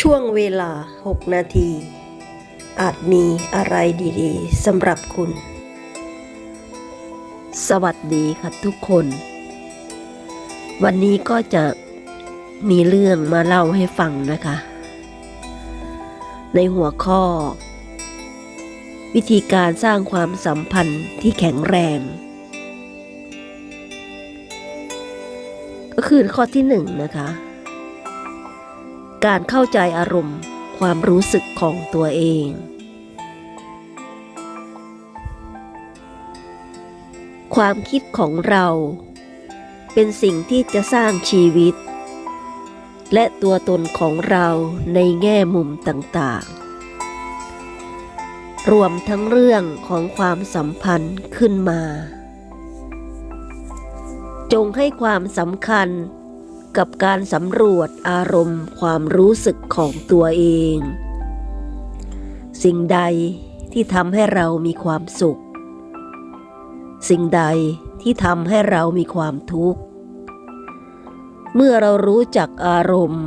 ช่วงเวลา 6 นาที อาจมีอะไรดีๆสำหรับคุณ สวัสดีค่ะทุกคน วันนี้ก็จะมีเรื่องมาเล่าให้ฟังนะคะ ในหัวข้อ วิธีการสร้างความสัมพันธ์ที่แข็งแรง ก็คือข้อที่หนึ่งนะคะ การเข้าใจอารมณ์ความรู้สึกของตัวเอง ความคิดของเราเป็นสิ่งที่จะสร้างชีวิต และตัวตนของเราในแง่มุมต่างๆ รวมทั้งเรื่องของความสัมพันธ์ขึ้นมา จงให้ความสำคัญ กับการสำรวจอารมณ์ความรู้สึกของตัวเอง สิ่งใดที่ทำให้เรามีความสุข สิ่งใดที่ทำให้เรามีความทุกข์ เมื่อเรารู้จักอารมณ์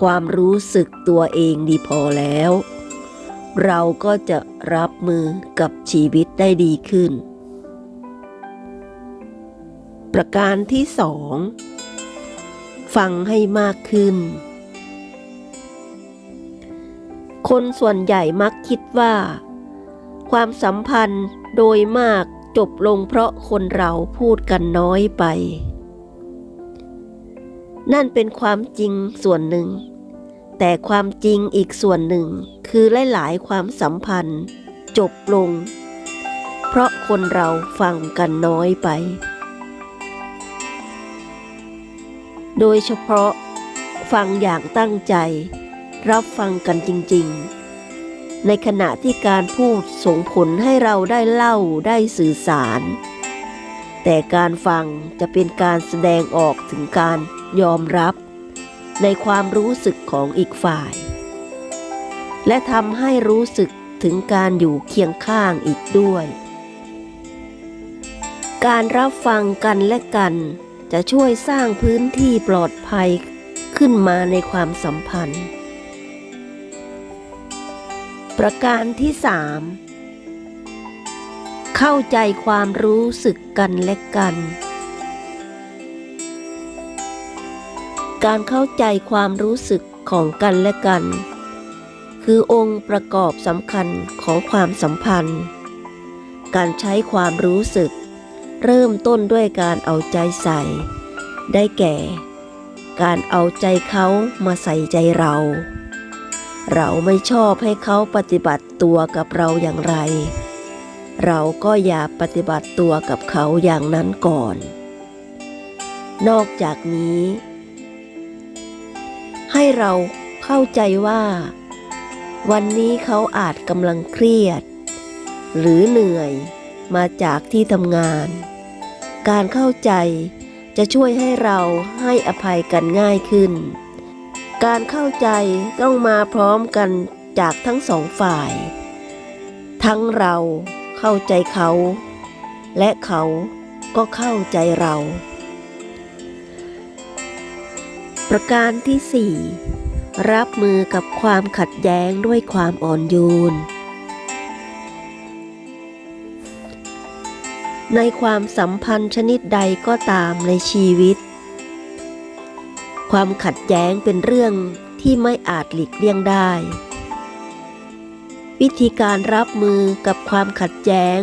ความรู้สึกตัวเองดีพอแล้ว เราก็จะรับมือกับชีวิตได้ดีขึ้น ประการที่สอง ฟังให้มากขึ้น คนส่วนใหญ่มักคิดว่า ความสัมพันธ์โดยมากจบลงเพราะคนเราพูดกันน้อยไป นั่นเป็นความจริงส่วนหนึ่ง แต่ความจริงอีกส่วนหนึ่งคือหลายๆความสัมพันธ์ จบลง เพราะคนเราฟังกันน้อยไป โดยเฉพาะฟังอย่างตั้งใจ รับฟังกันจริง ๆ ในขณะที่การพูดส่งผลให้เราได้เล่าได้สื่อสาร แต่การฟังจะเป็นการแสดงออกถึงการยอมรับ ในความรู้สึกของอีกฝ่าย และทำให้รู้สึกถึงการอยู่เคียงข้างอีกด้วย การรับฟังกันและกัน จะช่วยสร้างพื้นที่ปลอดภัยขึ้นมาในความสัมพันธ์ ประการที่สามเข้าใจความรู้สึกกันและกัน การเข้าใจความรู้สึกของกันและกัน คือองค์ประกอบสำคัญของความสัมพันธ์ การใช้ความรู้สึก เริ่มต้นด้วยการเอาใจใส่ ได้แก่ การเอาใจเขามาใส่ใจเรา เราไม่ชอบให้เขาปฏิบัติตัวกับเราอย่างไร เราก็อย่าปฏิบัติตัวกับเขาอย่างนั้นก่อน นอกจากนี้ ให้เราเข้าใจว่า วันนี้เขาอาจกำลังเครียด หรือเหนื่อยมาจากที่ทำงาน การเข้าใจจะช่วยให้เราให้อภัยกันง่ายขึ้น การเข้าใจต้องมาพร้อมกันจากทั้งสองฝ่าย ทั้งเราเข้าใจเขา และเขาก็เข้าใจเรา ประการที่สี่รับมือกับความขัดแย้งด้วยความอ่อนโยน ในความสัมพันธ์ชนิดใดก็ตามในชีวิต ความขัดแย้งเป็นเรื่องที่ไม่อาจหลีกเลี่ยงได้ วิธีการรับมือกับความขัดแย้ง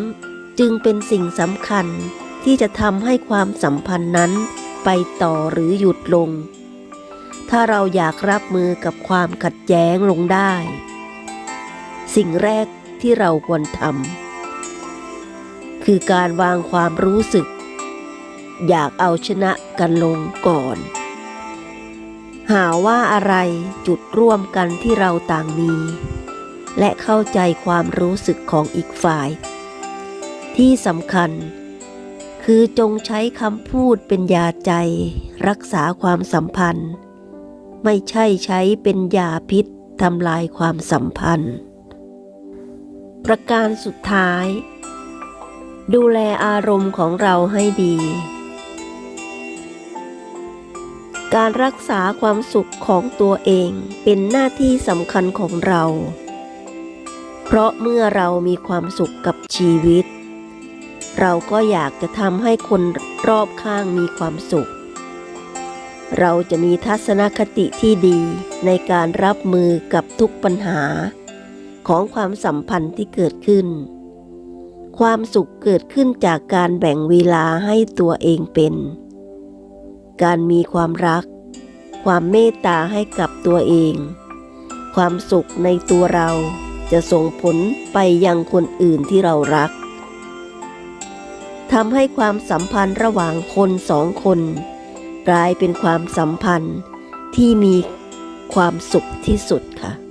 จึงเป็นสิ่งสำคัญที่จะทำให้ความสัมพันธ์นั้นไปต่อหรือหยุดลง ถ้าเราอยากรับมือกับความขัดแย้งลงได้ สิ่งแรกที่เราควรทำ คือการวางความรู้สึก อยากเอาชนะกันลงก่อน หาว่าอะไรจุดร่วมกันที่เราต่างมี และเข้าใจความรู้สึกของอีกฝ่าย ที่สำคัญ คือจงใช้คำพูดเป็นยาใจ รักษาความสัมพันธ์ ไม่ใช่ใช้เป็นยาพิษทำลายความสัมพันธ์ ประการสุดท้าย ดูแลอารมณ์ของเราให้ดี การรักษาความสุขของตัวเองเป็นหน้าที่สำคัญของเรา เพราะเมื่อเรามีความสุขกับชีวิต เราก็อยากจะทำให้คนรอบข้างมีความสุข เราจะมีทัศนคติที่ดีในการรับมือกับทุกปัญหาของความสัมพันธ์ที่เกิดขึ้น ความสุขเกิดขึ้นจากการแบ่งเวลาให้ตัวเองเป็น การมีความรัก ความเมตตาให้กับตัวเอง ความสุขในตัวเราจะส่งผลไปยังคนอื่นที่เรารักทำให้ความสัมพันธ์ระหว่างคนสองคน กลายเป็นความสัมพันธ์ที่มีความสุขที่สุดค่ะ